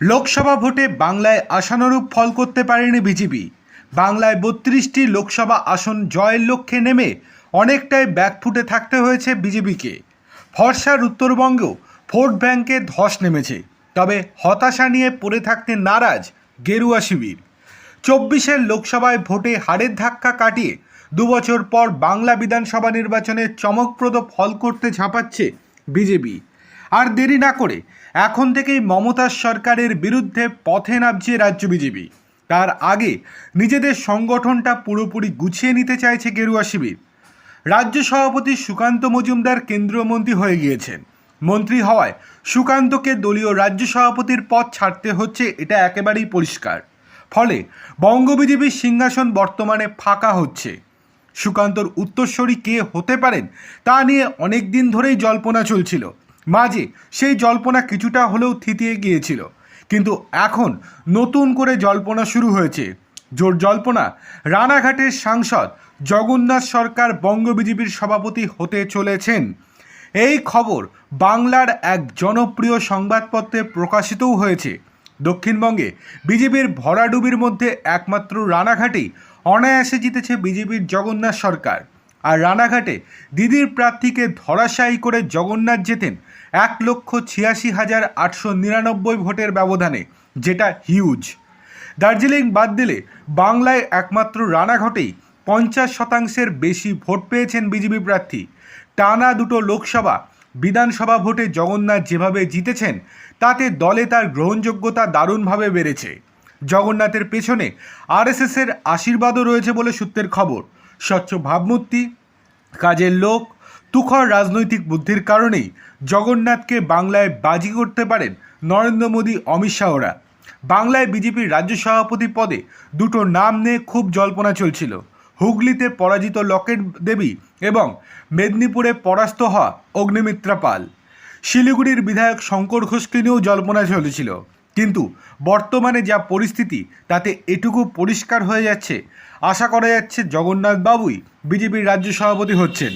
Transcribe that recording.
লোকসভা ভোটে বাংলায় আশানুরূপ ফল করতে পারেনি বিজেপি। বাংলায় বত্রিশটি লোকসভা আসন জয়ের লক্ষ্যে নেমে অনেকটাই ব্যাকফুটে থাকতে হয়েছে বিজেপিকে। ফর্সার উত্তরবঙ্গেও ভোট ব্যাংকে ধস নেমেছে। তবে হতাশা নিয়ে পড়ে থাকতে নারাজ গেরুয়া শিবির। চব্বিশের লোকসভায় ভোটে হারের ধাক্কা কাটিয়ে দুবছর পর বাংলা বিধানসভা নির্বাচনে চমকপ্রদ ফল করতে ঝাঁপাচ্ছে বিজেপি। আর দেরি না করে এখন থেকেই মমতা সরকারের বিরুদ্ধে পথে নামছে রাজ্য বিজেপি। তার আগে নিজেদের সংগঠনটা পুরোপুরি গুছিয়ে নিতে চাইছে গেরুয়া শিবির। রাজ্য সভাপতি সুকান্ত মজুমদার কেন্দ্রীয় মন্ত্রী হয়ে গিয়েছেন। মন্ত্রী হওয়ায় সুকান্তকে দলীয় রাজ্য সভাপতির পদ ছাড়তে হচ্ছে এটা একেবারেই পরিষ্কার। ফলে বঙ্গ বিজেপির সিংহাসন বর্তমানে ফাঁকা হচ্ছে। সুকান্তর উত্তরস্বরী কে হতে পারেন তা নিয়ে অনেক দিন ধরেই জল্পনা চলছিল। মাঝে, সেই জল্পনা কিছুটা হলেও থিতিয়ে গিয়েছিল। কিন্তু এখন নতুন করে জল্পনা শুরু হয়েছে। জোর জল্পনা, রানাঘাটের সাংসদ জগন্নাথ সরকার বঙ্গ বিজেপির সভাপতি হতে চলেছেন। এই খবর বাংলার এক জনপ্রিয় সংবাদপত্রে প্রকাশিতও হয়েছে। দক্ষিণবঙ্গে বিজেপির ভরাডুবির মধ্যে একমাত্র রানাঘাটেই অনায়াসে জিতেছে বিজেপির জগন্নাথ সরকার। আর রানাঘাটে দিদির প্রার্থীকে ধরাশায়ী করে জগন্নাথ জেতেন এক লক্ষ ছিয়াশি হাজার আটশো নিরানব্বই ভোটের ব্যবধানে, যেটা হিউজ দার্জিলিং বাদ দিলে বাংলায় একমাত্র রানাঘাটেই পঞ্চাশ শতাংশের বেশি ভোট পেয়েছেন বিজেপি প্রার্থী। টানা দুটো লোকসভা, বিধানসভা ভোটে জগন্নাথ যেভাবে জিতেছেন, তাতে দলে তার গ্রহণযোগ্যতা দারুণভাবে বেড়েছে। জগন্নাথের পেছনে আরএসএসের আশীর্বাদও রয়েছে বলে সূত্রের খবর। স্বচ্ছ ভাবমূর্তি, কাজের লোক, তুখর রাজনৈতিক বুদ্ধির কারণেই জগন্নাথকে বাংলায় বাজি করতে পারেন নরেন্দ্র মোদী, অমিত শাহরা বাংলায় বিজেপির রাজ্য সভাপতি পদে দুটো নাম নিয়ে খুব জল্পনা চলছিল। হুগলিতে পরাজিত লকেট দেবী এবং মেদিনীপুরে পরাস্ত হওয়া অগ্নিমিত্রা পাল। শিলিগুড়ির বিধায়ক শঙ্কর ঘোষকে নিয়েও জল্পনা চলেছিল। কিন্তু বর্তমানে যা পরিস্থিতি, তাতে এটুকু পরিষ্কার হয়ে যাচ্ছে। আশা করা যাচ্ছে জগন্নাথ বাবুই বিজেপির রাজ্য সভাপতি হচ্ছেন।